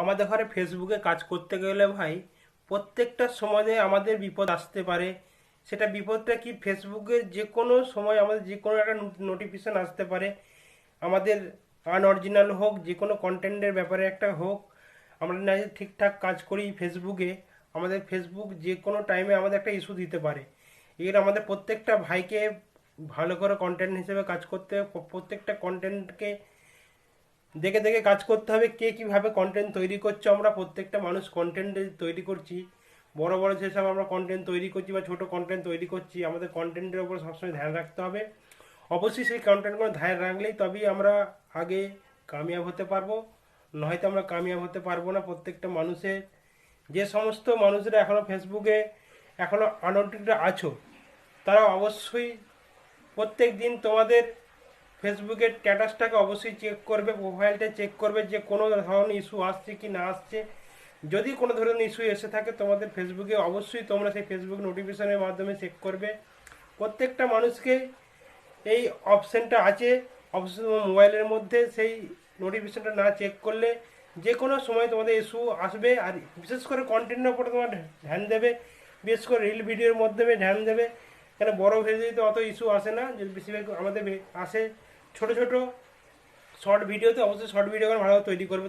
আমাদের ঘরে ফেসবুকে কাজ করতে গেলে ভাই, প্রত্যেকটা সময়ে আমাদের বিপদ আসতে পারে। সেটা বিপদটা কি? ফেসবুকে যে কোনো সময় আমাদের যে কোনো একটা নোটিফিকেশন আসতে পারে। আমাদের আনঅরিজিনাল হোক যে কোনো কন্টেন্টের ব্যাপারে একটা হোক, আমরা না ঠিকঠাক কাজ করি ফেসবুকে আমাদের ফেসবুক যে কোনো টাইমে আমাদের একটা ইস্যু দিতে পারে। এর আমাদের প্রত্যেকটা ভাইকে ভালো করে কন্টেন্ট হিসেবে কাজ করতে, প্রত্যেকটা কন্টেন্টকে দেখে দেখে কাজ করতে হবে, কে কীভাবে কন্টেন্ট তৈরি করছে। আমরা প্রত্যেকটা মানুষ কন্টেন্ট তৈরি করছি। বড় বড় যেসব আমরা কন্টেন্ট তৈরি করছি বা ছোট কন্টেন্ট তৈরি করছি, আমাদের কন্টেন্টের উপর সবসময় ধ্যান রাখতে হবে। অবশ্যই সেই কন্টেন্টগুলো ধ্যান রাখলেই তবেই আমরা আগে কামিয়াব হতে পারব। নয়তো আমরা কামিয়াব হতে পারব না। প্রত্যেকটা মানুষের, যে সমস্ত মানুষরা এখনও ফেসবুকে এখনও আনঅডিটেড আছো, তারা অবশ্যই প্রত্যেক দিন তোমাদের ফেসবুকের স্ট্যাটাসটাকে অবশ্যই চেক করবে প্রোফাইলটা চেক করবে যে কোনো ধরনের ইস্যু আসছে কি না আসছে। যদি কোনো ধরনের ইস্যু এসে থাকে, তোমাদের ফেসবুকে অবশ্যই তোমরা সেই ফেসবুক নোটিফিকেশনের মাধ্যমে চেক করবে। প্রত্যেকটা মানুষকে এই অপশানটা আছে তোমার মোবাইলের মধ্যে সেই নোটিফিকেশনটা না চেক করলে যে কোনো সময় তোমাদের ইস্যু আসবে। আর বিশেষ করে কন্টেন্টের উপরে তোমার ধ্যান দেবে, বিশেষ করে রিল ভিডিওর মাধ্যমে ধ্যান দেবে। কেন বড় ভিডিওতে অত ইস্যু আসে না, যদি বেশিরভাগ আমাদের আসে ছোট ছোট শর্ট ভিডিওতে অবশ্যই শর্ট ভিডিও করে ভালোভাবে তৈরি করবে।